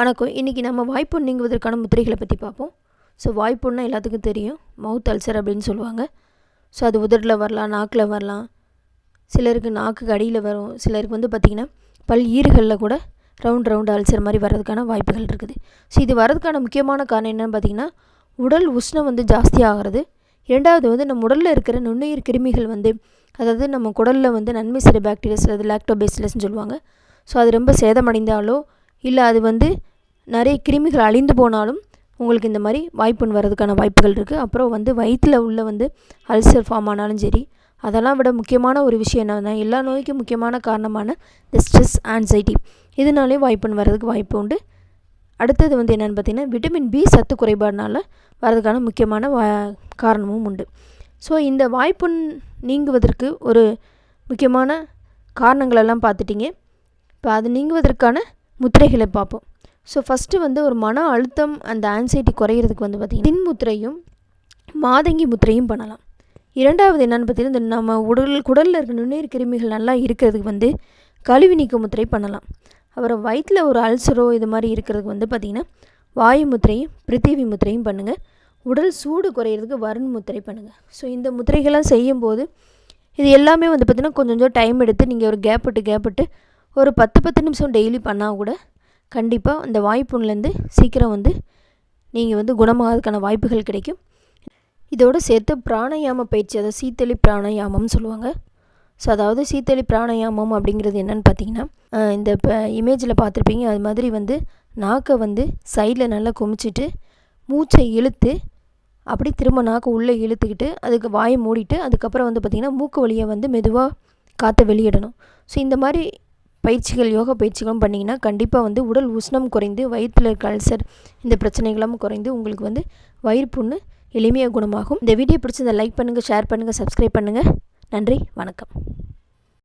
வணக்கம். இன்றைக்கி நம்ம வாய்ப்புண் நீங்குவதற்கான முத்திரைகளை பற்றி பார்ப்போம் ஸோ வாய்ப்புண்ணா எல்லாத்துக்கும் தெரியும். மவுத் அல்சர் அப்படின்னு சொல்லுவாங்க. ஸோ அது உதட்டில் வரலாம் நாக்கில் வரலாம். சிலருக்கு நாக்குக்கு அடியில் வரும். சிலருக்கு வந்து பார்த்திங்கன்னா பல் ஈறுகளில் கூட ரவுண்ட் ரவுண்ட் அல்சர் மாதிரி வர்றதுக்கான வாய்ப்புகள் இருக்குது. ஸோ இது வர்றதுக்கான முக்கியமான காரணம் என்னென்னு பார்த்திங்கன்னா உடல் உஷ்ணம் வந்து ஜாஸ்தி ஆகிறது. இரண்டாவது வந்து நம்ம உடலில் இருக்கிற நுண்ணுயிர் கிருமிகள் வந்து அதாவது நம்ம குடலில் வந்து நன்மை சிறு பாக்டீரியாஸ் அது லாக்டோபேசிலஸ்ன்னு சொல்லுவாங்க. ஸோ அது ரொம்ப சேதமடைந்தாலோ இல்லை அது வந்து நிறைய கிருமிகள் அழிந்து போனாலும் உங்களுக்கு இந்த மாதிரி வாய்ப்புண் வர்றதுக்கான வாய்ப்புகள் இருக்குது அப்புறம் வந்து வயிற்றில் உள்ள வந்து அல்சர் ஃபார்ம் ஆனாலும் சரி அதெல்லாம் விட முக்கியமான ஒரு விஷயம் என்னன்னா எல்லா நோய்க்கும் முக்கியமான காரணமான இந்த ஸ்ட்ரெஸ் ஆன்சைட்டி இதனாலே வாய்ப்புண் வர்றதுக்கு வாய்ப்பு உண்டு. அடுத்தது வந்து என்னென்னு பார்த்தீங்கன்னா விட்டமின் பி சத்து குறைபாடுனால வர்றதுக்கான முக்கியமான வா காரணமும் உண்டு. ஸோ இந்த வாய்ப்புண் நீங்குவதற்கு ஒரு முக்கியமான காரணங்களெல்லாம் பார்த்துட்டிங்க. இப்போ அது நீங்குவதற்கான முத்திரைகளை பார்ப்போம். ஸோ ஃபஸ்ட்டு வந்து ஒரு மன அழுத்தம் அந்த ஆன்சைட்டி குறையிறதுக்கு வந்து பார்த்திங்கன்னா தின் முத்திரையும் மாதங்கி முத்திரையும் பண்ணலாம். இரண்டாவது என்னென்னு பார்த்தீங்கன்னா இந்த நம்ம உடல் குடலில் இருக்க நுண்ணுயிர் கிருமிகள் நல்லா இருக்கிறதுக்கு வந்து கழிவு நீக்க முத்திரை பண்ணலாம். அப்புறம் வயிற்றில் ஒரு அல்சரோ இது மாதிரி இருக்கிறதுக்கு வந்து பார்த்திங்கன்னா வாயு முத்திரையும் பிரித்திவி முத்திரையும் பண்ணுங்கள் உடல் சூடு குறையிறதுக்கு வருண் முத்திரை பண்ணுங்கள் ஸோ இந்த முத்திரைகள்லாம் செய்யும்போது இது எல்லாமே வந்து பார்த்திங்கன்னா கொஞ்சம் கொஞ்சம் டைம் எடுத்து நீங்கள் ஒரு கேப் விட்டு கேப் விட்டு ஒரு பத்து பத்து நிமிஷம் டெய்லி பண்ணால் கூட கண்டிப்பாக அந்த வாய்ப்புண்லேருந்து சீக்கிரம் வந்து நீங்கள் வந்து குணமாகிறதுக்கான வாய்ப்புகள் கிடைக்கும். இதோடு சேர்த்து பிராணயாம பயிற்சி அதாவது சீத்தளி பிராணாயாமம்னு சொல்லுவாங்க. ஸோ அதாவது சீத்தளி பிராணாயாமம் அப்படிங்கிறது என்னென்னு பார்த்தீங்கன்னா இந்த இப்போ இமேஜில் பார்த்துருப்பீங்க. அது மாதிரி வந்து நாக்கை வந்து சைடில் நல்லா குமிச்சிட்டு மூச்சை இழுத்து அப்படி திரும்ப நாக்கை உள்ளே இழுத்துக்கிட்டு அதுக்கு வாயை மூடிட்டு அதுக்கப்புறம் வந்து பார்த்திங்கன்னா மூக்கு வழியை வந்து மெதுவாக காற்றை வெளியிடணும். ஸோ இந்த மாதிரி பயிற்சிகள் யோகா பயிற்சிகளும் பண்ணிங்கன்னா கண்டிப்பாக வந்து உடல் உஷ்ணம் குறைந்து வயிற்றில் இருக்க அல்சர் இந்த பிரச்சனைகளும் குறைந்து உங்களுக்கு வந்து வயிறு புண்ணு எளிமையாக குணமாகும். இந்த வீடியோ பிடிச்சதை லைக் பண்ணுங்கள் ஷேர் பண்ணுங்கள் சப்ஸ்கிரைப் பண்ணுங்கள் நன்றி வணக்கம்.